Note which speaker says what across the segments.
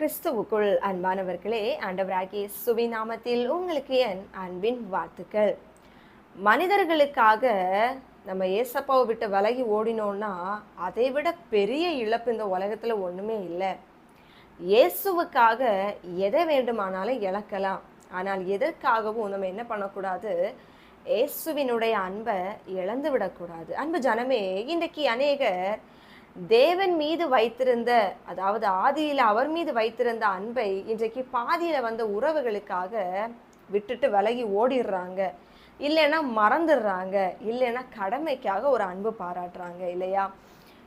Speaker 1: கிறிஸ்துவுக்குள் அன்பானவர்களே ஆண்டவராகிய சுவிநாமத்தில் உங்களுக்கு என் அன்பின் வாழ்த்துக்கள். மனிதர்களுக்காக நம்ம ஏசப்பாவை விட்டு விலகி ஓடினோம்னா அதை விட பெரிய இழப்பு இந்த உலகத்தில் ஒன்றுமே இல்லை. இயேசுவுக்காக எதை வேண்டுமானாலும் இழக்கலாம். ஆனால் எதற்காகவும் நம்ம என்ன பண்ணக்கூடாது? இயேசுவினுடைய அன்பை இழந்து விடக்கூடாது அன்பு ஜனமே இன்றைக்கு அநேகர் தேவன் மீது வைத்திருந்த அதாவது ஆதியில் அவர் மீது வைத்திருந்த அன்பை இன்றைக்கு பாதியில் வந்த உறவுகளுக்காக விட்டுட்டு விலகி ஓடிடுறாங்க. இல்லைன்னா மறந்துடுறாங்க. இல்லைன்னா கடமைக்காக ஒரு அன்பு பாராட்டுறாங்க இல்லையா?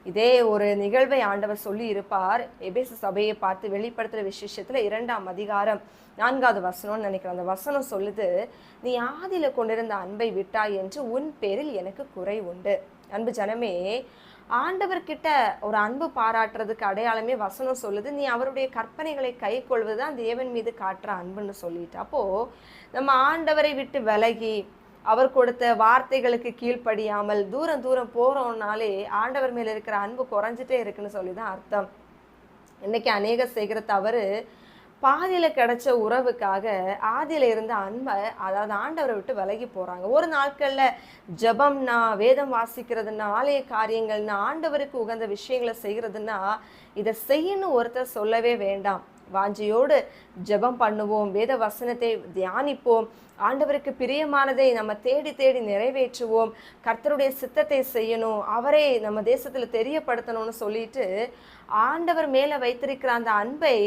Speaker 1: இதே ஒரு நிகழ்வை ஆண்டவர் சொல்லி இருப்பார். எபேச சபையை பார்த்து வெளிப்படுத்துகிற விசேஷத்தில் இரண்டாம் அதிகாரம் நான்காவது வசனம்னு நினைக்கிறேன். அந்த வசனம் சொல்லுது நீ ஆதியில் கொண்டிருந்த அன்பை விட்டாய் என்று உன் பேரில் எனக்கு குறை உண்டு. அன்பு ஜனமே ஆண்டவர்கிட்ட ஒரு அன்பு பாராட்டுறதுக்கு அடையாளமே வசனம் சொல்லுது. நீ அவருடைய கற்பனைகளை கை கொள்வதுதான் தேவன் மீது காட்டுற அன்புன்னு சொல்லிட்டு. அப்போது நம்ம ஆண்டவரை விட்டு விலகி அவர் கொடுத்த வார்த்தைகளுக்கு கீழ்ப்படியாமல் தூரம் தூரம் போகிறோம்னாலே ஆண்டவர் மேலே இருக்கிற அன்பு குறைஞ்சிட்டே இருக்குன்னு சொல்லி தான் அர்த்தம். இன்னைக்கு அநேக செய்கிற தவறு பாதியில் கிடைச்ச உறவுக்காக ஆதியில் இருந்த அன்பை அதாவது ஆண்டவரை விட்டு விலகி போகிறாங்க ஒரு நாட்களில் ஜபம்னா வேதம் வாசிக்கிறதுனா ஆலய காரியங்கள்னா ஆண்டவருக்கு உகந்த விஷயங்களை செய்கிறதுனா இதை செய்யணும் ஒருத்தர் சொல்லவே வேண்டாம். வாஞ்சியோடு ஜெபம் பண்ணுவோம் வேத வசனத்தை தியானிப்போம். ஆண்டவருக்கு பிரியமானதை நம்ம தேடி தேடி நிறைவேற்றுவோம். கர்த்தருடைய சித்தத்தை செய்யணும் அவரை நம்ம தேசத்தில் தெரியப்படுத்தணும்னு சொல்லிட்டு ஆண்டவர் மேலே வைத்திருக்கிற அந்த அன்பை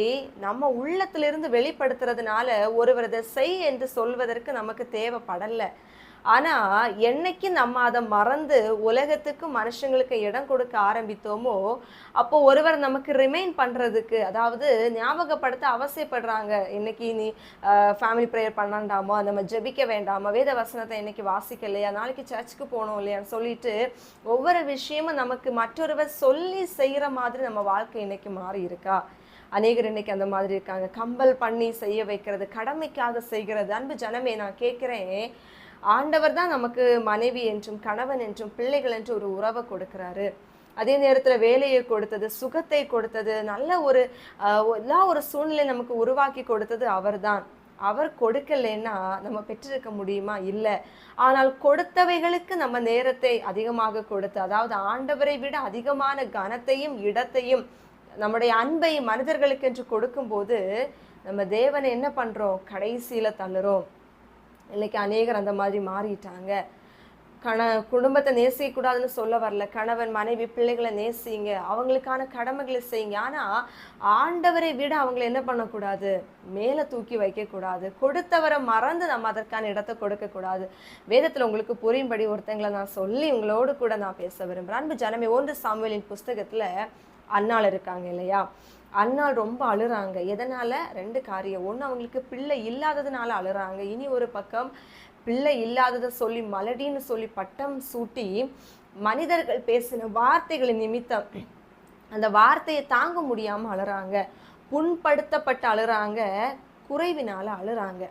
Speaker 1: நம்ம உள்ளத்திலிருந்து வெளிப்படுத்துறதுனால ஒருவர் அதை செய் என்று சொல்வதற்கு நமக்கு தேவைப்படலை. ஆனால் என்னைக்கு நம்ம அதை மறந்து உலகத்துக்கு மனுஷங்களுக்கு இடம் கொடுக்க ஆரம்பித்தோமோ அப்போ ஒருவர் நமக்கு ரிமைன் பண்ணுறதுக்கு அதாவது ஞாபகப்படுத்த அவசியப்படுறாங்க. இன்னைக்கு நீ ஃபேமிலி ப்ரேயர் பண்ணாண்டாமா நம்ம ஜெபிக்க வேண்டாமா வேத வசனத்தை இன்னைக்கு வாசிக்கலையா நாளைக்கு சர்ச்சுக்கு போகணும் இல்லையான்னு சொல்லிட்டு ஒவ்வொரு விஷயமும் நமக்கு மற்றொருவர் சொல்லி செய்கிற மாதிரி நம்ம வாழ்க்கை இன்னைக்கு மாறி இருக்கா? அநேகர் இன்னைக்கு அந்த மாதிரி இருக்காங்க. கம்பல் பண்ணி செய்ய வைக்கிறது கடமைக்காக செய்கிறது. அன்பு ஜனமே நான் கேட்குறேன் ஆண்டவர் தான் நமக்கு மனைவி என்றும் கணவன் என்றும் பிள்ளைகள் என்று ஒரு உறவை கொடுக்கிறாரு. அதே நேரத்தில் வேலையை கொடுத்தது சுகத்தை கொடுத்தது நல்ல ஒரு எல்லா ஒரு சூழ்நிலை நமக்கு உருவாக்கி கொடுத்தது அவர்தான். அவர் கொடுக்கலைன்னா நம்ம பெற்றிருக்க முடியுமா? இல்லை. ஆனால் கொடுத்தவைகளுக்கு நம்ம நேரத்தை அதிகமாக கொடுத்து அதாவது ஆண்டவரை விட அதிகமான கனத்தையும் இடத்தையும் நம்முடைய அன்பை மனிதர்களுக்கு என்று கொடுக்கும்போது நம்ம தேவனை என்ன பண்ணுறோம் கடைசியில் தள்ளுறோம். இன்னைக்கு அநேகர் அந்த மாதிரி மாறிட்டாங்க. கண குடும்பத்தை நேசிக்கக்கூடாதுன்னு சொல்ல வரல. கணவன் மனைவி பிள்ளைகளை நேசிங்க. அவங்களுக்கான கடமைகளை செய்யுங்க. ஆனால் ஆண்டவரை விட அவங்கள என்ன பண்ணக்கூடாது? மேலே தூக்கி வைக்கக்கூடாது. கொடுத்தவரை மறந்து நம்ம அதற்கான இடத்தை கொடுக்கக்கூடாது. வேதத்தில் உங்களுக்கு புரியும்படி ஒருத்தங்களை நான் சொல்லி உங்களோடு கூட நான் பேச விரும்புகிறேன் அன்பு ஜனமே ஒன்று சாமுவேலின் புஸ்தகத்தில் அன்னாள் இருக்காங்க இல்லையா? அண்ணால் ரொம்ப அழுறாங்க. எதனால்? ரெண்டு காரியம். ஒன்று அவங்களுக்கு பிள்ளை இல்லாததுனால அழுறாங்க. இனி ஒரு பக்கம் பிள்ளை இல்லாததை சொல்லி மலடின்னு சொல்லி பட்டம் சூட்டி மனிதர்கள் பேசின வார்த்தைகளின் நிமித்தம் அந்த வார்த்தையை தாங்க முடியாமல் அழுறாங்க. புண்படுத்தப்பட்டு அழுறாங்க. குறைவினால் அழுறாங்க.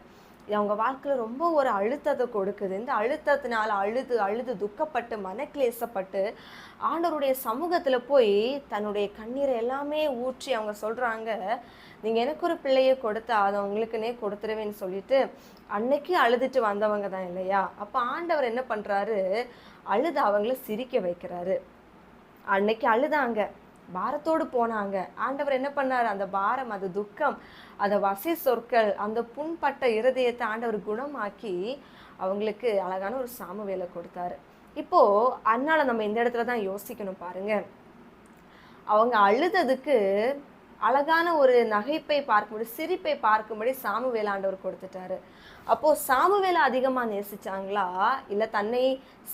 Speaker 1: அவங்க வாழ்க்கையில் ரொம்ப ஒரு அழுத்தத்தை கொடுக்குது. இந்த அழுத்தத்தினால் அழுது அழுது துக்கப்பட்டு மனக்கிளேசப்பட்டு ஆண்டவருடைய சமூகத்தில் போய் தன்னுடைய கண்ணீரை எல்லாமே ஊற்றி அவங்க சொல்கிறாங்க நீங்கள் எனக்கு ஒரு பிள்ளையை கொடுத்தா அதை உங்களுக்குன்னே கொடுத்துருவேன்னு சொல்லிட்டு அன்னைக்கு அழுதுட்டு வந்தவங்க தான் இல்லையா? அப்போ ஆண்டவர் என்ன பண்ணுறாரு அழுது அவங்கள சிரிக்க வைக்கிறாரு. அன்னைக்கு அழுதாங்க. பாரத்தோடு போனாங்க. ஆண்டவர் என்ன பண்ணார்? அந்த பாரம் அது துக்கம் அந்த வசி சொற்கள் அந்த புண்பட்ட இருதயத்தை ஆண்டவர் குணமாக்கி அவங்களுக்கு அழகான ஒரு சாமுவேலை கொடுத்தாரு. இப்போ அண்ணால நம்ம இந்த இடத்துல தான் யோசிக்கணும் பாருங்க. அவங்க அழுததுக்கு அழகான ஒரு நகைப்பை பார்க்கும்படி சிரிப்பை பார்க்கும்படி சாமுவேல் ஆண்டவர் கொடுத்துட்டாரு. அப்போ சாமுவேலை அதிகமாக நேசிச்சாங்களா? இல்லை தன்னை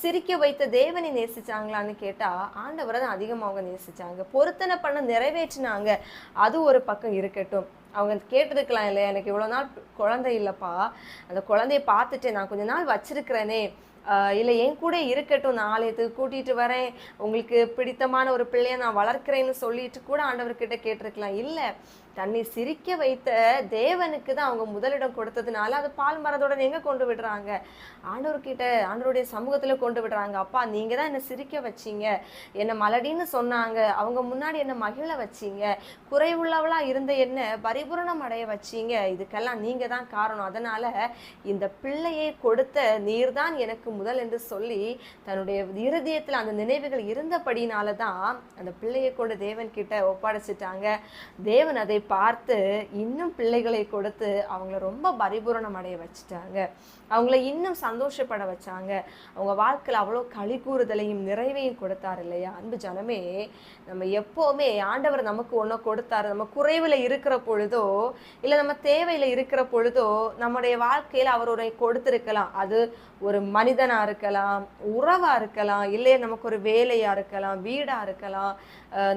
Speaker 1: சிரிக்க வைத்த தேவனை நேசிச்சாங்களான்னு கேட்டால் ஆண்டவரை தான் அதிகமாக அவங்க நேசிச்சாங்க. பொருத்தனை பண்ண நிறைவேற்றினாங்க. அது ஒரு பக்கம் இருக்கட்டும். அவங்க கேட்டிருக்கலாம் இல்லையா எனக்கு இவ்வளோ நாள் குழந்தை இல்லைப்பா. அந்த குழந்தைய பார்த்துட்டு நான் கொஞ்ச நாள் வச்சிருக்கிறேனே. இல்லை என் கூட இருக்கட்டும் நான் ஆலயத்துக்கு கூட்டிட்டு வரேன். உங்களுக்கு பிடித்தமான ஒரு பிள்ளையை நான் வளர்க்கிறேன்னு சொல்லிட்டு கூட ஆண்டவர்கிட்ட கேட்டிருக்கலாம். இல்லை தன்னை சிரிக்க வைத்த தேவனுக்கு தான் அவங்க முதலிடம் கொடுத்ததுனால அது பால் மரத்தோட எங்கே கொண்டு விடுறாங்க. ஆண்டவர்கிட்ட ஆண்டவருடைய சமூகத்தில் கொண்டு விடுறாங்க. அப்பா நீங்கள் தான் என்னை சிரிக்க வச்சீங்க. என்னை மலடின்னு சொன்னாங்க. அவங்க முன்னாடி என்னை மகிழ வச்சீங்க. குறைவுள்ளவளாக இருந்த என்ன பரிபூரணம் அடைய வச்சீங்க. இதுக்கெல்லாம் நீங்கள் தான் காரணம். அதனால் இந்த பிள்ளையை கொடுத்த நீர்தான் எனக்கு முதல் என்று சொல்லி தன்னுடைய இருதயத்தில் அந்த நினைவுகள் இருந்தபடினால தான் அந்த பிள்ளையை கொண்டு தேவன் கிட்ட ஒப்படைச்சிட்டாங்க. தேவன் அதை பார்த்து இன்னும் பிள்ளைகளை கொடுத்து அவங்கள ரொம்ப பரிபூரணம் அடைய வச்சுட்டாங்க. அவங்கள இன்னும் சந்தோஷப்பட வச்சாங்க. அவங்க வாழ்க்கையில் அவ்வளோ களி கூறுதலையும் நிறைவையும் கொடுத்தார் இல்லையா? அன்பு ஜனமே நம்ம எப்போவுமே ஆண்டவர் நமக்கு ஒன்று கொடுத்தாரு நம்ம குறைவில் இருக்கிற பொழுதோ இல்லை நம்ம தேவையில் இருக்கிற பொழுதோ நம்முடைய வாழ்க்கையில் அவர் ஒரு கொடுத்துருக்கலாம். அது ஒரு மனிதனாக இருக்கலாம் உறவா இருக்கலாம் இல்லை நமக்கு ஒரு வேலையாக இருக்கலாம் வீடாக இருக்கலாம்.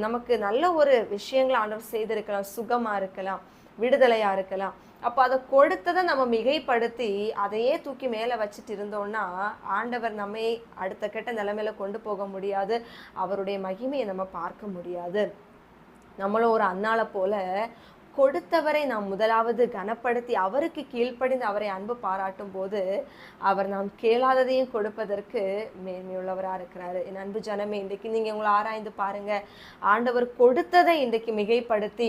Speaker 1: நமக்கு நல்ல ஒரு விஷயங்களை ஆண்டவர் செய்திருக்கலாம். சுகமா இருக்கலாம் விடுதலையாக இருக்கலாம். அப்போ அதை கொடுத்ததை நம்ம மிகைப்படுத்தி அதையே தூக்கி மேலே வச்சுட்டு இருந்தோம்னா ஆண்டவர் நம்மை அடுத்த கெட்ட நிலைமையில கொண்டு போக முடியாது. அவருடைய மகிமையை நம்ம பார்க்க முடியாது. நம்மளும் ஒரு அன்னாளை போல கொடுத்தவரை நாம் முதலாவது கனப்படுத்தி அவருக்கு கீழ்ப்படிந்து அவரை அன்பு பாராட்டும் போது அவர் நாம் கேளாததையும் கொடுப்பதற்கு மேன்மையுள்ளவராக இருக்கிறாரு. என் அன்பு ஜனமே இன்றைக்கு நீங்கள் உங்களை ஆராய்ந்து பாருங்க. ஆண்டவர் கொடுத்ததை இன்றைக்கு மிகைப்படுத்தி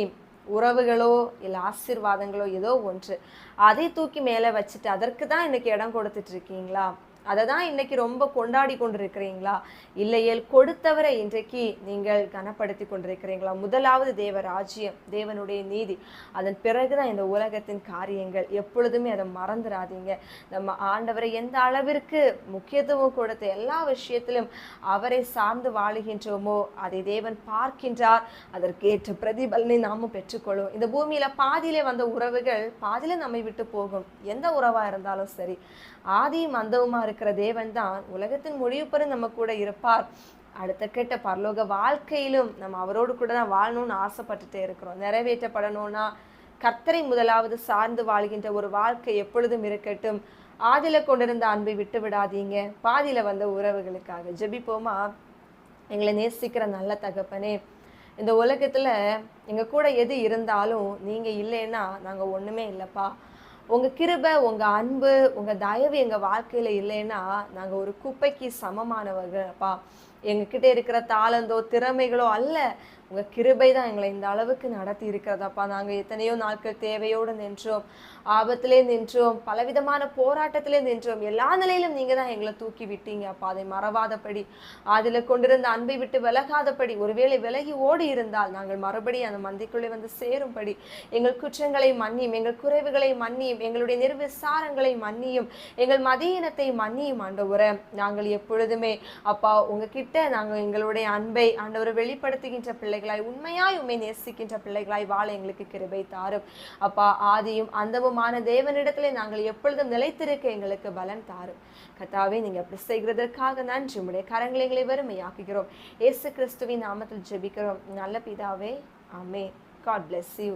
Speaker 1: உறவுகளோ இல்லை ஆசீர்வாதங்களோ ஏதோ ஒன்று. அதை தூக்கி மேலே வச்சுட்டு அதற்கு தான் இன்னைக்கு இடம் கொடுத்துட்ருக்கீங்களா அதை தான் இன்னைக்கு ரொம்ப கொண்டாடி கொண்டிருக்கிறீங்களா? இல்லையேல் கொடுத்தவரை இன்றைக்கு நீங்கள் கனப்படுத்தி கொண்டிருக்கிறீங்களா? முதலாவது தேவ ராஜ்யம் தேவனுடைய நீதி. அதன் பிறகுதான் இந்த உலகத்தின் காரியங்கள். எப்பொழுதுமே அதை மறந்துடாதீங்க நம்ம ஆண்டவரை எந்த அளவிற்கு முக்கியத்துவம் கொடுத்த எல்லா விஷயத்திலும் அவரை சார்ந்து வாழுகின்றோமோ அதை தேவன் பார்க்கின்றார். அதற்கேற்ற பிரதிபலனை நாமும் பெற்றுக்கொள்வோம். இந்த பூமியில பாதியிலே வந்த உறவுகள் பாதியில நம்மை விட்டு போகும். எந்த உறவா இருந்தாலும் சரி ஆதியும் அந்தவுமா இருக்கிற தேவன் தான். உலகத்தின் முடிவு பெறும் நம்ம கூட இருப்பார். அடுத்த கெட்ட பரலோக வாழ்க்கையிலும் நம்ம அவரோடு கூட தான் வாழணும்னு ஆசைப்பட்டுட்டே இருக்கிறோம். நிறைவேற்றப்படணும்னா கர்த்தரை முதலாவது சார்ந்து வாழ்கின்ற ஒரு வாழ்க்கை எப்பொழுதும் இருக்கட்டும். ஆதில கொண்டிருந்த அன்பை விட்டு விடாதீங்க. பாதியில வந்த உறவுகளுக்காக ஜெபிப்போமா? எங்களை நேசிக்கிற நல்ல தகப்பனே இந்த உலகத்துல எங்க கூட எது இருந்தாலும் நீங்க இல்லைன்னா நாங்க ஒண்ணுமே இல்லைப்பா. உங்க கிருபை உங்க அன்பு உங்க தயவு எங்க வாழ்க்கையில இல்லைன்னா நாங்க ஒரு குப்பைக்கு சமமானவர்களப்பா எங்ககிட்ட இருக்கிற தாளந்தோ திறமைகளோ அல்ல. உங்கள் கிருபை தான் எங்களை இந்த அளவுக்கு நடத்தி இருக்கிறதப்பா நாங்கள் எத்தனையோ நாட்கள் தேவையோடு நின்றோம் ஆபத்திலே நின்றோம் பலவிதமான போராட்டத்திலே நின்றோம். எல்லா நிலையிலும் நீங்கள் தான் எங்களை தூக்கி விட்டீங்க அப்பா அதை மறவாதபடி அதில் கொண்டிருந்த அன்பை விட்டு விலகாதபடி ஒருவேளை விலகி ஓடி இருந்தால் நாங்கள் மறுபடியும் அந்த மந்திக்குள்ளே வந்து சேரும்படி எங்கள் குற்றங்களை மன்னியும் எங்கள் குறைவுகளை மன்னியும் எங்களுடைய நிர்விசாரங்களை மன்னியும் எங்கள் மதியினத்தை மன்னியும் ஆண்டவரை. நாங்கள் எப்பொழுதுமே அப்பா உங்ககிட்ட நாங்கள் எங்களுடைய அன்பை ஆண்டவரை வெளிப்படுத்துகின்ற பிள்ளை பிள்ளைகளாய் உண்மையாய் உண்மை நேசிக்கின்ற பிள்ளைகளாய் வாழ எங்களுக்கு கிருபை தாரும். அப்பா ஆதியும் அந்தமுமான தேவனிடத்திலே நாங்கள் எப்பொழுதும் நிலைத்திருக்க எங்களுக்கு பலன் தாரும். கத்தாவே நீங்க அப்படி செய்கிறதற்காக நன்றி. உடைய கரங்களை எங்களை வறுமையாக்குகிறோம். இயேசு கிறிஸ்துவின் நாமத்தில் ஜெபிக்கிறோம். நல்ல பிதாவே ஆமே காட் பிளெஸ் யூ